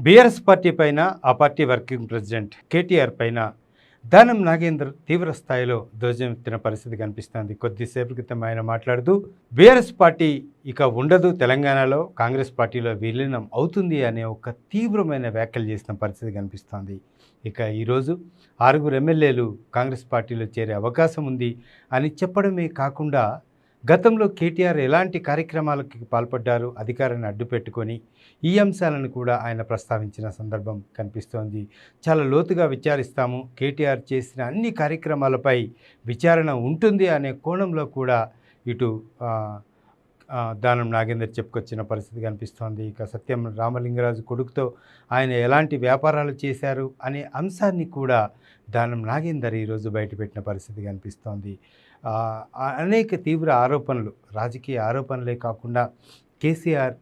BRS party పైన ఆ party working president KTR పైన దానం నాగేందర్ తీవ్ర స్థాయిలో ధ్వజమెత్తిన పరిస్థితి కనిపిస్తోంది. కొద్దిసేపు క్రితం ఆయన మాట్లాడుతూ బీఆర్ఎస్ పార్టీ ఇక ఉండదు తెలంగాణలో కాంగ్రెస్ పార్టీలో విలీనం అవుతుంది అనే ఒక తీవ్రమైన వ్యాఖ్యలు చేసిన పరిస్థితి కనిపిస్తోంది. ఇక ఈరోజు ఆరుగురు ఎమ్మెల్యేలు కాంగ్రెస్ పార్టీలో చేరే అవకాశం ఉంది అని చెప్పడమే కాకుండా గతంలో కేటీఆర్ ఎలాంటి కార్యక్రమాలకు పాల్పడ్డారు? అధికారాన్ని అడ్డుపెట్టుకొని ఈ అంశాలను కూడా ఆయన ప్రస్తావించిన సందర్భం కనిపిస్తోంది. చాలా లోతుగా విచారిస్తాము. కేటీఆర్ చేసిన అన్ని కార్యక్రమాలపై విచారణ ఉంటుంది అనే కోణంలో కూడా ఇటు దానం నాగేందర్ చెప్పుకొచ్చిన పరిస్థితి కనిపిస్తోంది. ఇక సత్యం రామలింగరాజు కొడుకుతో ఆయన ఎలాంటి వ్యాపారాలు చేశారు అనే అంశాన్ని కూడా దానం నాగేందర్ ఈరోజు బయటపెట్టిన పరిస్థితి కనిపిస్తోంది. అనేక తీవ్ర ఆరోపణలు రాజకీయ ఆరోపణలే కాకుండా కేసీఆర్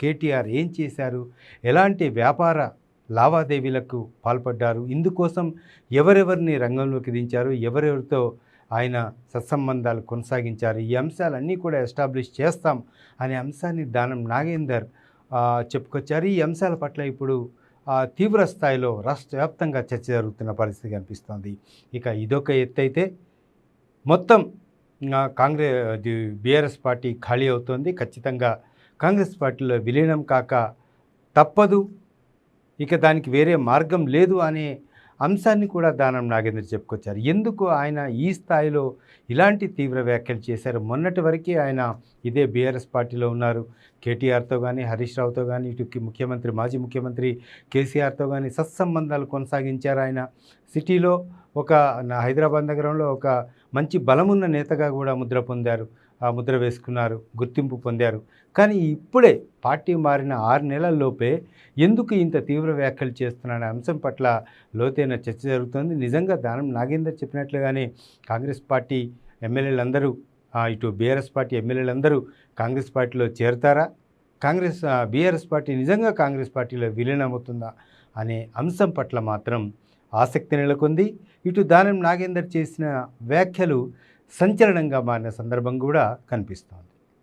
కేటీఆర్ ఏం చేశారు ఎలాంటి వ్యాపార లావాదేవీలకు పాల్పడ్డారు ఇందుకోసం ఎవరెవరిని రంగంలోకి దించారు ఎవరెవరితో ఆయన సత్సంబంధాలు కొనసాగించారు. ఈ అంశాలన్నీ కూడా ఎస్టాబ్లిష్ చేస్తాం అనే అంశాన్ని దానం నాగేందర్ చెప్పుకొచ్చారు. ఈ అంశాల పట్ల ఇప్పుడు తీవ్ర స్థాయిలో రాష్ట్ర వ్యాప్తంగా చర్చ జరుగుతున్న పరిస్థితి కనిపిస్తుంది. ఇక ఇదొక ఎత్తైతే మొత్తం కాంగ్రెస్ బీఆర్ఎస్ పార్టీ ఖాళీ అవుతోంది. ఖచ్చితంగా కాంగ్రెస్ పార్టీలో విలీనం కాక తప్పదు. ఇక దానికి వేరే మార్గం లేదు అనే అంశాన్ని కూడా దానం నాగేంద్ర చెప్పుకొచ్చారు. ఎందుకు ఆయన ఈ స్థాయిలో ఇలాంటి తీవ్ర వ్యాఖ్యలు చేశారు? మొన్నటి వరకే ఆయన ఇదే బీఆర్ఎస్ పార్టీలో ఉన్నారు. కేటీఆర్తో కానీ హరీష్ రావుతో కానీ ఇటు ముఖ్యమంత్రి మాజీ ముఖ్యమంత్రి కేసీఆర్తో కానీ సత్సంబంధాలు కొనసాగించారు ఆయన. సిటీలో ఒక నా హైదరాబాద్ నగరంలో ఒక మంచి బలమున్న నేతగా కూడా ముద్ర పొందారు. ఆ ముద్ర వేసుకున్నారు గుర్తింపు పొందారు. కానీ ఇప్పుడే పార్టీ మారిన ఆరు నెలల్లోపే ఎందుకు ఇంత తీవ్ర వ్యాఖ్యలు చేస్తున్నారనే అంశం పట్ల లోతైన చర్చ జరుగుతోంది. నిజంగా దానం నాగేందర్ చెప్పినట్లుగానే కాంగ్రెస్ పార్టీ ఎమ్మెల్యేలందరూ ఇటు బీఆర్ఎస్ పార్టీ ఎమ్మెల్యేలందరూ కాంగ్రెస్ పార్టీలో చేరతారా? కాంగ్రెస్ బీఆర్ఎస్ పార్టీ నిజంగా కాంగ్రెస్ పార్టీలో విలీనమవుతుందా అనే అంశం పట్ల మాత్రం ఆసక్తి నెలకొంది. ఇటు దానం నాగేందర్ చేసిన వ్యాఖ్యలు సంచలనంగా మారిన సందర్భం కూడా కనిపిస్తోంది.